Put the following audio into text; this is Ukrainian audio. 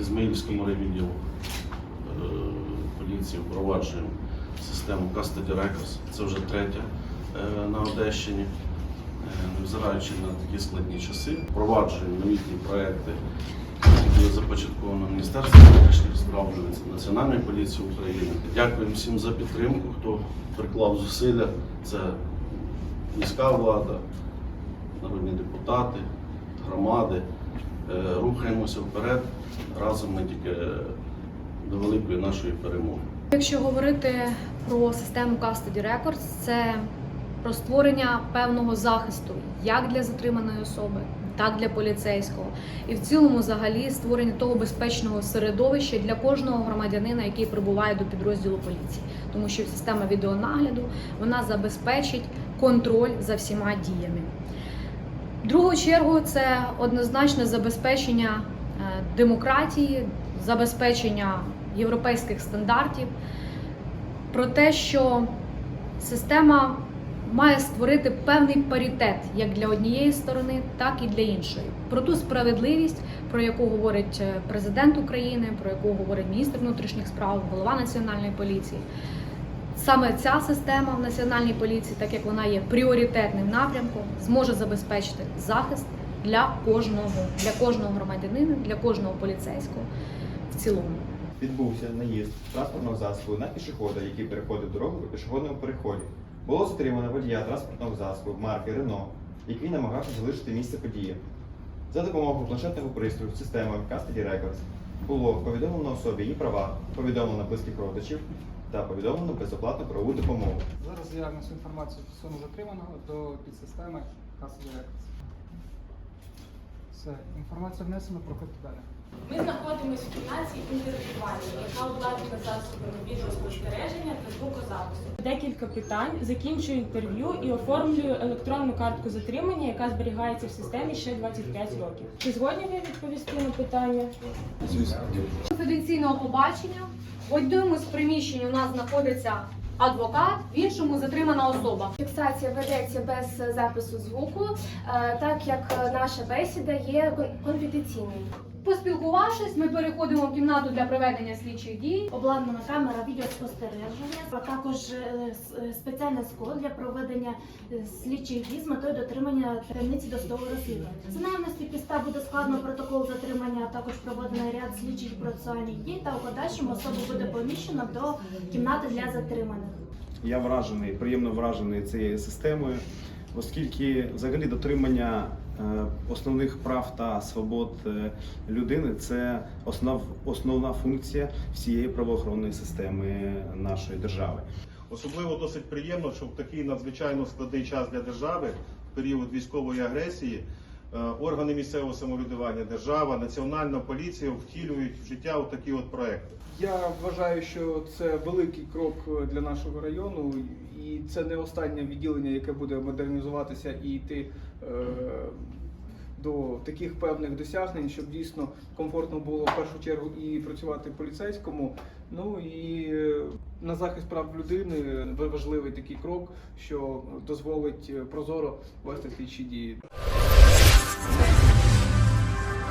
Ізмаїльському райвідділу е, поліції впроваджуємо систему Custody Records. Це вже третя е, на Одещині. Е, Невзираючи на такі складні часи, впроваджуємо новітні проекти, які були започатковано Міністерством внутрішніх справ, Національної поліції України. Дякуємо всім за підтримку, хто приклав зусилля. Це міська влада, народні депутати, громади. Е, Рухаємося вперед. Разом ми тільки до великої нашої перемоги. Якщо говорити про систему Custody Records, це про створення певного захисту як для затриманої особи, так для поліцейського, і в цілому, взагалі, створення того безпечного середовища для кожного громадянина, який прибуває до підрозділу поліції, тому що система відеонагляду вона забезпечить контроль за всіма діями. Другу чергу це однозначно забезпечення е, демократії, забезпечення європейських стандартів, про те, що система має створити певний паритет як для однієї сторони, так і для іншої. Про ту справедливість, про яку говорить е, президент України, про яку говорить міністр внутрішніх справ, голова національної поліції. Саме ця система в національній поліції, так як вона є пріоритетним напрямком, зможе забезпечити захист для кожного, для кожного громадянина, для кожного поліцейського в цілому. Відбувся наїзд транспортного засобу на пішохода, який переходив дорогу по пішохідному переході. Було затримано водія транспортного засобу марки Рено, який намагався залишити місце події. За допомогою планшетного пристрою системи Custody Records було повідомлено особі її права, повідомлено близьких родичів та повідомлено безоплатну правову допомогу. Зараз я несу інформацію стосовно затриманого до підсистеми Custody Records. Все, інформація внесена, проходьте далі. Ми знаходимося в кімнаті інтерв'ювання, яка обладнана засобами відеоспостереження та звукозапису. Декілька питань, закінчую інтерв'ю і оформлюю електронну картку затримання, яка зберігається в системі ще 25 років. Чи згодні ви відповісти на питання? конфіденційного побачення. В одному з приміщень у нас знаходиться адвокат, в іншому затримана особа. Фіксація ведеться без запису звуку, е, так як наша бесіда є кон- конфіденційною. Поспілкувавшись, ми переходимо в кімнату для проведення слідчих дій. Обладнана камера відеоспостереження, а також е, е, спеціальне скло для проведення е, слідчих дій з метою дотримання таємниці досудового розслідування. За наявності підстав буде складно протокол затримання, а також проведено ряд слідчих процесуальних дій та у подальшому особу буде поміщено до кімнати для затриманих. Я вражений, приємно вражений цією системою, оскільки взагалі дотримання е, основних прав та свобод е, людини це основ, основна функція всієї правоохоронної системи нашої держави. Особливо досить приємно, що в такий надзвичайно складний час для держави, в період військової агресії, органи місцевого самоврядування, держава, національна поліція втілюють в життя такі от проекти. Я вважаю, що це великий крок для нашого району, і це не останнє відділення, яке буде модернізуватися і йти е, до таких певних досягнень, щоб дійсно комфортно було в першу чергу і працювати поліцейському. Ну і е, на захист прав людини важливий такий крок, що дозволить е, прозоро вести слідчі дії.